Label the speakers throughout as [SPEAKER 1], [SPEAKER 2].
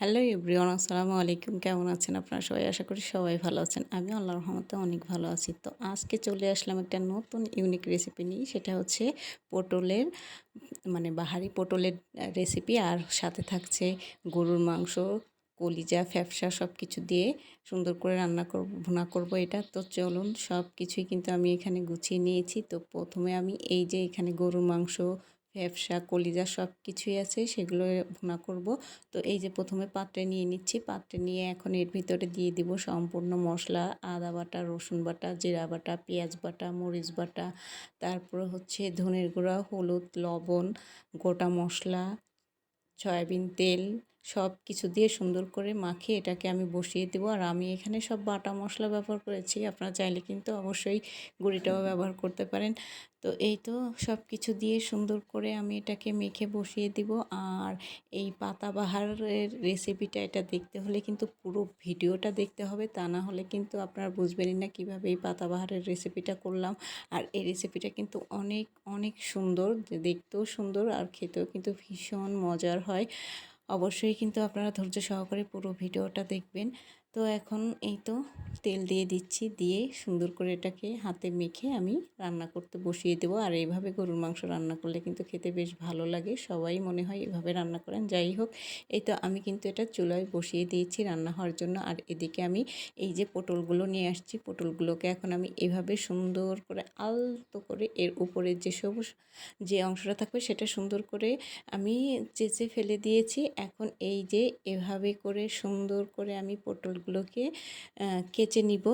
[SPEAKER 1] Hello everyone, আসসালামু আলাইকুম। কেমন আছেন আপনারা সবাই? আশা করি সবাই ভালো আছেন। আমি আল্লাহর রহমতে অনেক ভালো আছি। তো আজকে চলে আসলাম একটা নতুন ইউনিক রেসিপি নিয়ে। সেটা হচ্ছে পটলের মানে বাহারি পটলের রেসিপি আর সাথে থাকছে গরুর মাংস, কলিজা, ফ্যাপসা সব কিছু দিয়ে সুন্দর করে রান্না করব, ভুনা করব এটা। তো চলুন সব কিছুই কিন্তু আমি এখানে গুছিয়ে নিয়েছি। তো প্রথমে আমি এই যে এখানে গরুর মাংস ব্যবসা, কলিজা সব কিছুই আছে, সেগুলো ভুনা করব। তো এই যে প্রথমে পাত্রে নিয়ে নিচ্ছি। পাত্রে নিয়ে এখন এর ভিতরে দিয়ে দিব সম্পূর্ণ মশলা, আদা বাটা, রসুন বাটা, জিরা বাটা, পেঁয়াজ বাটা, মরিচ বাটা। তারপর হচ্ছে ধনের গুঁড়া, হলুদ, লবণ, গোটা মশলা, সয়াবিন তেল সব কিছু দিয়ে সুন্দর করে মাখিয়ে এটাকে আমি বসিয়ে দেবো। আর আমি এখানে সব বাটা মশলা ব্যবহার করেছি, আপনারা চাইলে কিন্তু অবশ্যই গুঁড়িটাও ব্যবহার করতে পারেন। তো এই তো সব কিছু দিয়ে সুন্দর করে আমি এটাকে মেখে বসিয়ে দিব। আর এই পাতাবাহারের রেসিপিটা এটা দেখতে হলে কিন্তু পুরো ভিডিওটা দেখতে হবে, তা না হলে কিন্তু আপনারা বুঝবেনই না কীভাবে এই পাতাবাহারের রেসিপিটা করলাম। আর এই রেসিপিটা কিন্তু অনেক অনেক সুন্দর দেখতেও সুন্দর আর খেতেও কিন্তু ভীষণ মজার হয়। অবশ্যই কিন্তু আপনারা ধৈর্য সহকারে পুরো ভিডিওটা দেখবেন। তো এখন এই তো তেল দিয়ে দিচ্ছি, দিয়ে সুন্দর করে এটাকে হাতে মেখে আমি রান্না করতে বসিয়ে দেবো। আর এইভাবে গরুর মাংস রান্না করলে কিন্তু খেতে বেশ ভালো লাগে। সবাই মনে হয় এভাবে রান্না করেন। যাই হোক, এই তো আমি কিন্তু এটা চুলায় বসিয়ে দিয়েছি রান্না হওয়ার জন্য। আর এদিকে আমি এই যে পটলগুলো নিয়ে আসছি, পটলগুলোকে এখন আমি এভাবে সুন্দর করে আলতো করে এর উপরে যে সবুজ যে অংশটা থাকবে সেটা সুন্দর করে আমি চেঁচে ফেলে দিয়েছি। এখন এই যে এভাবে করে সুন্দর করে আমি পটলগুলোকে কেচে নিব।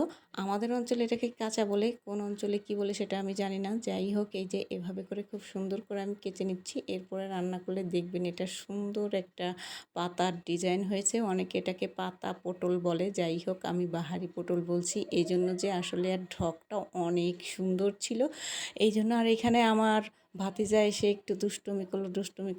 [SPEAKER 1] আমাদের অঞ্চলে এটাকে কাঁচা বলে, কোন অঞ্চলে কি বলে সেটা আমি জানি না। যাই হোক, এই যে এভাবে করে খুব সুন্দর করে আমি কেচে নিচ্ছি। এরপরে রান্না করলে দেখবেন এটা সুন্দর একটা পাতার ডিজাইন হয়েছে। অনেকে এটাকে পাতা পটল বলে। যাই হোক, আমি বাহারি পটল বলছি। এই জন্য যে আসলে আর ঢকটা অনেক সুন্দর ছিল। এই জন্য আর এখানে আমার ভাতিজা এসে একটু দুষ্টুমি করল, দুষ্টুমি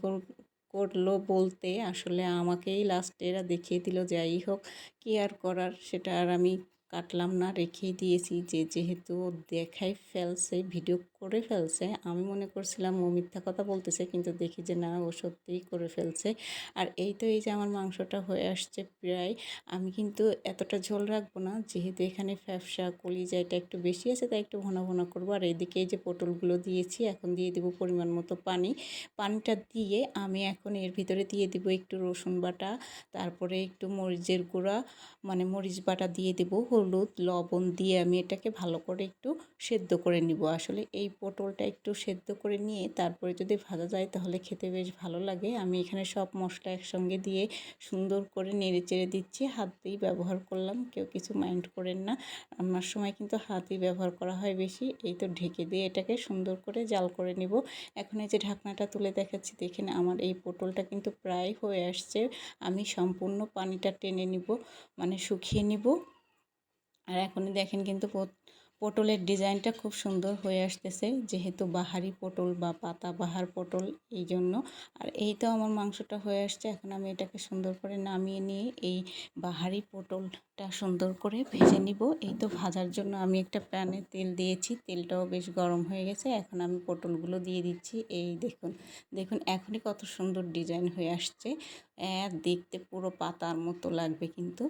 [SPEAKER 1] করল বলতে আসলে আমাকেই লাস্টে এরা দেখিয়ে দিল যাই হোক, কী আর করার? সেটা আর আমি কাটলাম না, রেখেই দিয়েছি। যে যেহেতু দেখাই ফেলছে, ভিডিও করে ফেলছে, আমি মনে করছিলাম ও মিথ্যা কথা বলতেছে, কিন্তু দেখি যে না, ও সত্যিই করে ফেলছে। আর এই তো এই যে আমার মাংসটা হয়ে আসছে প্রায়, আমি কিন্তু এতটা ঝোল রাখব না, যেহেতু এখানে ফ্যাপসা, কলিজা এটা একটু বেশি আছে, তাই একটু ঘন ঘন করব। আর এইদিকে এই যে পটলগুলো দিয়েছি, এখন দিয়ে দেবো পরিমাণ মতো পানি। পানিটা দিয়ে আমি এখন এর ভিতরে দিয়ে দেবো একটু রসুন বাটা, তারপরে একটু মরিচের গুঁড়া মানে মরিচ বাটা দিয়ে দেবো। হলুদ লবণ দিয়ে আমি এটাকে ভালো করে একটু সেদ্ধ করে নিব। আসলে এই পটলটা একটু সেদ্ধ করে নিয়ে তারপরে যদি ভাজা যায় তাহলে খেতে বেশ ভালো লাগে। আমি এখানে সব মশলা একসঙ্গে দিয়ে সুন্দর করে নেড়ে চেড়ে দিচ্ছি। হাত দিয়েই ব্যবহার করলাম, কেউ কিছু মাইন্ড করেন না। রান্নার সময় কিন্তু হাতই ব্যবহার করা হয় বেশি। এই তো ঢেকে দিয়ে এটাকে সুন্দর করে জাল করে নিব। এখন এই যে ঢাকনাটা তুলে দেখাচ্ছি, দেখেন আমার এই পটলটা কিন্তু প্রায় হয়ে আসছে। আমি সম্পূর্ণ পানিটা টেনে নিব মানে শুকিয়ে নিব। আর এখনই দেখেন কিন্তু পটলের ডিজাইনটা খুব সুন্দর হয়ে আসতেছে, যেহেতু বাহারি পটল বা পাতা বাহার পটল এই জন্য। আর এই তো আমার মাংসটা হয়ে আসছে, এখন আমি এটাকে সুন্দর করে নামিয়ে নিয়ে এই বাহারি পটলটা সুন্দর করে ভেজে নিব। এই তো ভাজার জন্য আমি একটা প্যানে তেল দিয়েছি। তেলটাও বেশ গরম হয়ে গেছে। এখন আমি পটলগুলো দিয়ে দিচ্ছি। এই দেখুন দেখুন এখনই কত সুন্দর ডিজাইন হয়ে আসছে। দেখতে পুরো পাতার মতো লাগবে কিন্তু।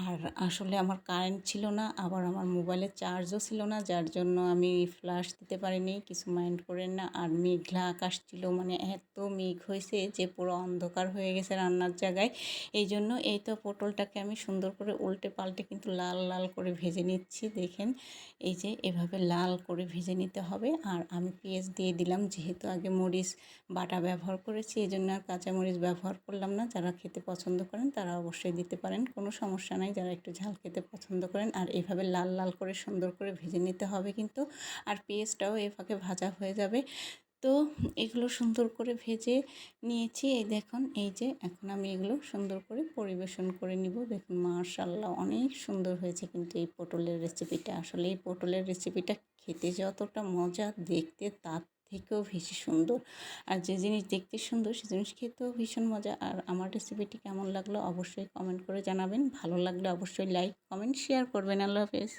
[SPEAKER 1] আর আসলে আমার কারেন্ট ছিল না, আবার আমার মোবাইলে চার্জও ছিল না, যার জন্য আমি ফ্ল্যাশ দিতে পারিনি, কিছু মাইন্ড করেন না। আর মেঘলা আকাশ ছিল মানে এত মেঘ হয়েছে যে পুরো অন্ধকার হয়ে গেছে রান্নার জায়গায়। এই জন্য এই তো পটলটাকে আমি সুন্দর করে উল্টে পাল্টে কিন্তু লাল লাল করে ভেজে নিচ্ছি। দেখেন, এই যে এভাবে লাল করে ভেজে নিতে হবে। আর আমি পেঁয়াজ দিয়ে দিলাম, যেহেতু আগে মরিচ বাটা ব্যবহার করেছি এই জন্য আর কাঁচা মরিচ ব্যবহার করলাম না। যারা খেতে পছন্দ করেন, তারা অবশ্যই দিতে পারেন। কোনো সমস্যা নাই, যারা একটু ঝাল খেতে পছন্দ করেন। আর এভাবে লাল লাল করে সুন্দর করে ভেজে নিতে হবে কিন্তু। আর পেঁয়াজটাও এ ফাঁকে ভাজা হয়ে যাবে। তো এগুলো সুন্দর করে ভেজে নিয়েছি। এই দেখুন, এই যে এখন আমি এগুলো সুন্দর করে পরিবেশন করে নিব। দেখুন মার্শাল্লাহ অনেক সুন্দর হয়েছে কিন্তু এই পটলের রেসিপিটা আসলে এই পটলের রেসিপিটা খেতে যতটা মজা দেখতে, তার থেকেও বেশি সুন্দর। আর যে জিনিস দেখতে সুন্দর, সে জিনিস খেতেও ভীষণ মজা। আর আমার রেসিপিটি কেমন লাগল অবশ্যই কমেন্ট করে জানাবেন। ভালো লাগলে অবশ্যই লাইক কমেন্ট শেয়ার করবেন। আল্লাহ হাফেজ।